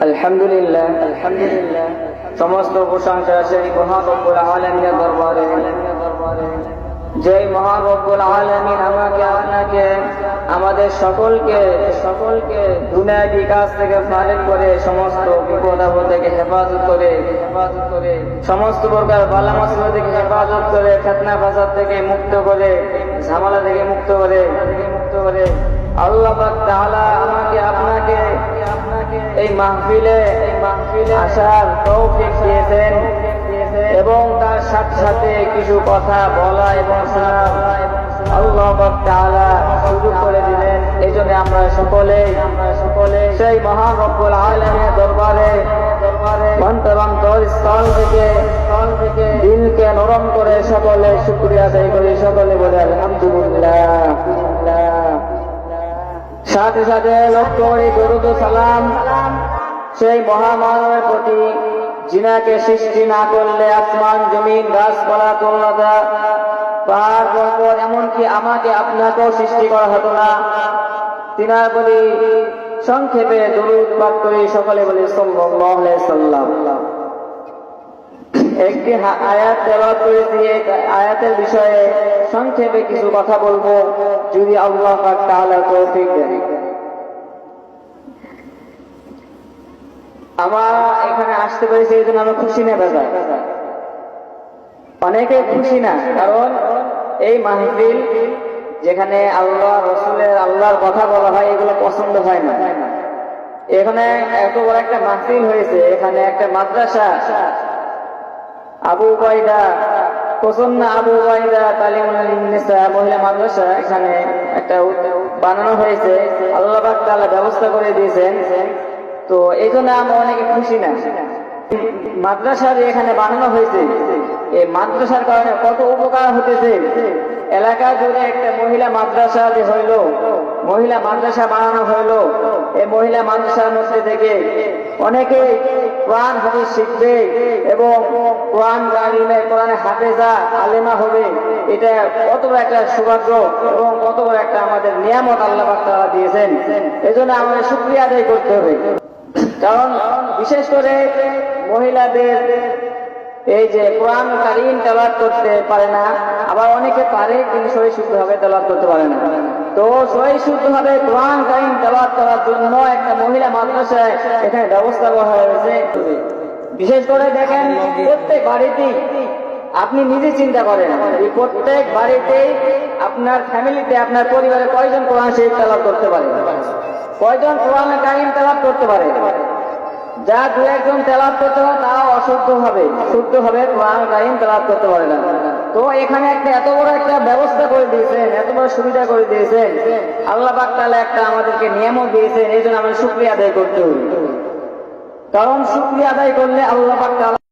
আলহামদুলিল্লাহ আলহামদুলিল্লাহ। সমস্ত প্রশংসা সেই মহারব্বুল আলমিনের দরবারে। যে মহারব্বুল আলমিন আমাকে, আপনাকে, আমাদের সকলকে সকলকে দুনিয়া বিকাশ থেকে ফারেক করে সমস্ত বিপদ আপদ থেকে হেফাজত করে হেফাজত করে সমস্ত প্রকার বালা মাসলা থেকে হেফাজত করে, ফেতনা ফাসাদ থেকে মুক্ত করে, ঝামেলা থেকে মুক্ত করে মুক্ত করে। আল্লাহ তাআলা আমাকে, আপনাকে এই মাহফিলে আসার তৌফিক দিয়েছেন এবং তার সাথে সাথে কিছু কথা বলা এবং করে দিলেন। এই জন্য আমরা সকলে সেই আলামিনের দরবারে দিলকে নরম করে সকলে শুকরিয়া করি। সকলে বলে আলহামদুলিল্লাহ। সাথে সাথে লক্ষ্য করি দরুদ সালাম। সেই মহামানবের প্রতি জিনাকে সৃষ্টি না করলে আসমান, জমিন, গাছপালা তোল্লাদা পাহাড়, পর্বত, এমনকি আমাকে আপনাকেও সৃষ্টি করা হতো না। তিনার বলি, সংক্ষেপে দরুদ পাঠ করি। সকলে বলি সাল্লাম। একটি আয়াত করেছি। এই আয়াতের বিষয়ে সংক্ষেপে কিছু কথা বলব। যদি আল্লাহ তাআলা তৌফিক দেন। আমরা এখানে আসতে পেরেছি এই জন্য আমরা খুশি না দাদা অনেকে খুশি না, কারণ এই মাহফিল যেখানে আল্লাহ, রসুলের আল্লাহর কথা বলা হয়, এগুলো পছন্দ হয় না। এখানে এত বড় একটা মাহফিল হয়েছে, এখানে একটা মাদ্রাসা আবু বাইদা প্রসন্ন আবু বাইদা তালিমুল নিসা মহিলা মাদ্রাসা এখানে একটা বানানো হয়েছে। আল্লাহ তালা ব্যবস্থা করে দিয়েছেন। তো এই জন্য আমরা অনেকে খুশি না। মাদ্রাসা যে এখানে বানানো হয়েছে। এই মাদ্রাসার কারণে কত উপকার হতেছে। এলাকা জুড়ে একটা মহিলা মাদ্রাসা যে হইল, মহিলা মাদ্রাসা বানানো হইল, এই মহিলা মাদ্রাসার মধ্যে থেকে অনেকে কোরআন হাদিস শিখবে এবং কোরআন জানিলে কোরআনে হাফেজা, আলেমা হবে। এটা কত বড় একটা সৌভাগ্য এবং কত বড় একটা আমাদের নিয়ামত আল্লাহ তাআলা দিয়েছেন। এজন্য আমাদের শুকরিয়া আদায় করতে হবে। কারণ বিশেষ করে মহিলাদের এই যে কোরআন কারিম তেলাওয়াত করতে পারে না, আবার অনেকে পারে কিন্তু সহি শুদ্ধ ভাবে তেলাওয়াত করতে পারে না। তো সহি শুদ্ধ ভাবে কোরআন কারিম তেলাওয়াত করার জন্য একটা মহিলা মাদ্রাসায় এখানে ব্যবস্থা করা হয়েছে। বিশেষ করে দেখেন, প্রত্যেক বাড়িতেই আপনি নিজে চিন্তা করেন এই প্রত্যেক বাড়িতেই আপনার ফ্যামিলিতে আপনার পরিবারে কয়জন কোরআন শরীফ তেলাওয়াত করতে পারে? কয়জন কোরআন কারিম তেলাওয়াত করতে পারে? যা দু একজন তেলাপ করতে হয় তা অশুদ্ধ হবে। শুদ্ধ হবে, কোরআন কারিম তেলাপ করতে পারে না। তো এখানে একটা এত বড় একটা ব্যবস্থা করে দিয়েছেন, এত বড় সুবিধা করে দিয়েছেন। আল্লাহ পাক তাহলে একটা আমাদেরকে নিয়মও দিয়েছেন, এই জন্য আমাদের শুক্রিয়া আদায় করতে হবে কারণ শুক্রিয়া আদায় করলে আল্লাহ পাক তাআলা